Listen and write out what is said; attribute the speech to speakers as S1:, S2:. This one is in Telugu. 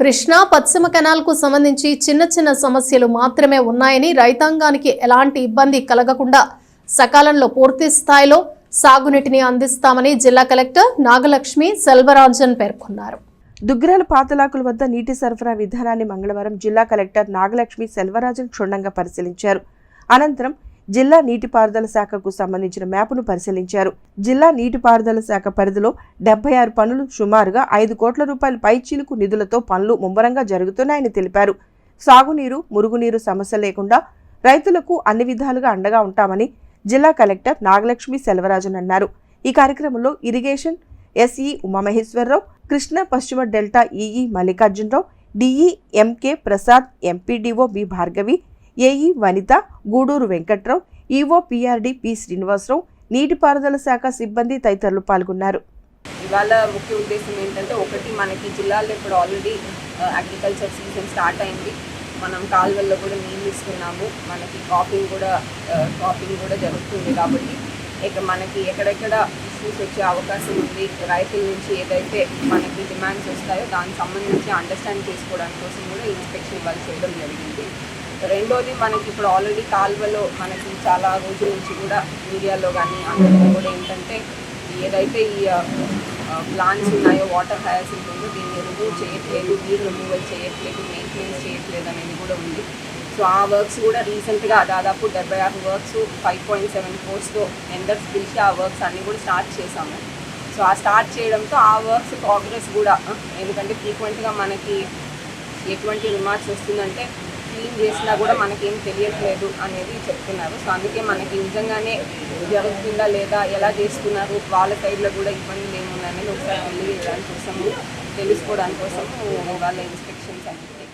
S1: కృష్ణా పశ్చిమ కెనాల్కు సంబంధించి చిన్న చిన్న సమస్యలు మాత్రమే ఉన్నాయని రైతాంగానికి ఎలాంటి ఇబ్బంది కలగకుండా సకాలంలో పూర్తి స్థాయిలో సాగునీటిని అందిస్తామని జిల్లా కలెక్టర్ నాగలక్ష్మి సెల్వరాజన్ పేర్కొన్నారు.
S2: దుగ్గిరాల పాతలాకుల వద్ద నీటి సరఫరా విధానాన్ని మంగళవారం జిల్లా కలెక్టర్ నాగలక్ష్మి సెల్వరాజన్ క్షుణ్ణంగా పరిశీలించారు. అనంతరం జిల్లా నీటిపారుదల శాఖకు సంబంధించిన మ్యాప్ను పరిశీలించారు. జిల్లా నీటిపారుదల శాఖ పరిధిలో డెబ్బై ఆరు పనులు సుమారుగా ఐదు కోట్ల రూపాయల పైచీలకు నిధులతో పనులు ముమ్మరంగా జరుగుతున్నాయని తెలిపారు. సాగునీరు మురుగునీరు సమస్య లేకుండా రైతులకు అన్ని విధాలుగా అండగా ఉంటామని జిల్లా కలెక్టర్ నాగలక్ష్మి సెల్వరాజన్ అన్నారు. ఈ కార్యక్రమంలో ఇరిగేషన్ ఎస్ఈ ఉమామహేశ్వరరావు కృష్ణ పశ్చిమ delta EE Mallikarjunarao DE MK Prasad MPDO B Bhargavi AE Vanitha Guduru Venkatrao EO PRD P Srinivasarao నీటిపారుదల శాఖ సిబ్బంది తదితరులు పాల్గొన్నారు.
S3: ఇవాళ ముఖ్య ఉద్దేశం ఏంటంటే ఒకటి మనకి జిల్లాలో ఇప్పుడు ఆల్రెడీ అగ్రికల్చర్ సీజన్ స్టార్ట్ అయింది. మనం కాలువల్లో కూడా నీళ్ళు ఇస్తున్నాము. మనకి కాపింగ్ కూడా కాపింగ్ కూడా జరుగుతుంది కాబట్టి ఇక మనకి ఎక్కడెక్కడ ఇష్యూస్ వచ్చే అవకాశం ఉంది రైతుల నుంచి ఏదైతే మనకి డిమాండ్స్ వస్తాయో దానికి సంబంధించి అండర్స్టాండ్ చేసుకోవడానికి కోసం కూడా ఇన్స్పెక్షన్ ఇవ్వాలి చేయడం జరిగింది. రెండోది మనకి ఇప్పుడు ఆల్రెడీ కాల్వలో మనకి చాలా రోజుల నుంచి కూడా మీడియాలో కానీ అందులో కూడా ఏంటంటే ఏదైతే ఈ ప్లాంట్స్ ఉన్నాయో వాటర్ హయాస్ ఉందో దీన్ని రిమూవ్ చేయట్లేదు నీరు రిమూవల్ చేయట్లేదు మెయింటెనెన్స్ చేయట్లేదు అనేది కూడా ఉంది. సో ఆ వర్క్స్ కూడా రీసెంట్గా దాదాపు డెబ్బై ఆరు వర్క్స్ ఫైవ్ పాయింట్ సెవెన్ కోర్స్తో ఎండర్స్ పిలిచి ఆ వర్క్స్ అన్నీ కూడా స్టార్ట్ చేశాము. సో ఆ స్టార్ట్ చేయడంతో ఆ వర్క్స్ ప్రోగ్రెస్ కూడా ఎందుకంటే ఫ్రీక్వెంట్గా మనకి ఎటువంటి రిమార్క్స్ వస్తుందంటే క్లీన్ చేసినా కూడా మనకేం తెలియట్లేదు అనేది చెప్తున్నారు. సో అందుకే మనకి నిజంగానే జరుగుతుందా లేదా ఎలా చేస్తున్నారు వాళ్ళ సైడ్లో కూడా ఇబ్బందులు ఏమున్నాయని ఒకసారి వెళ్ళి కోసము తెలుసుకోవడానికి కోసం వాళ్ళ ఇన్స్పెక్షన్స్ అనేది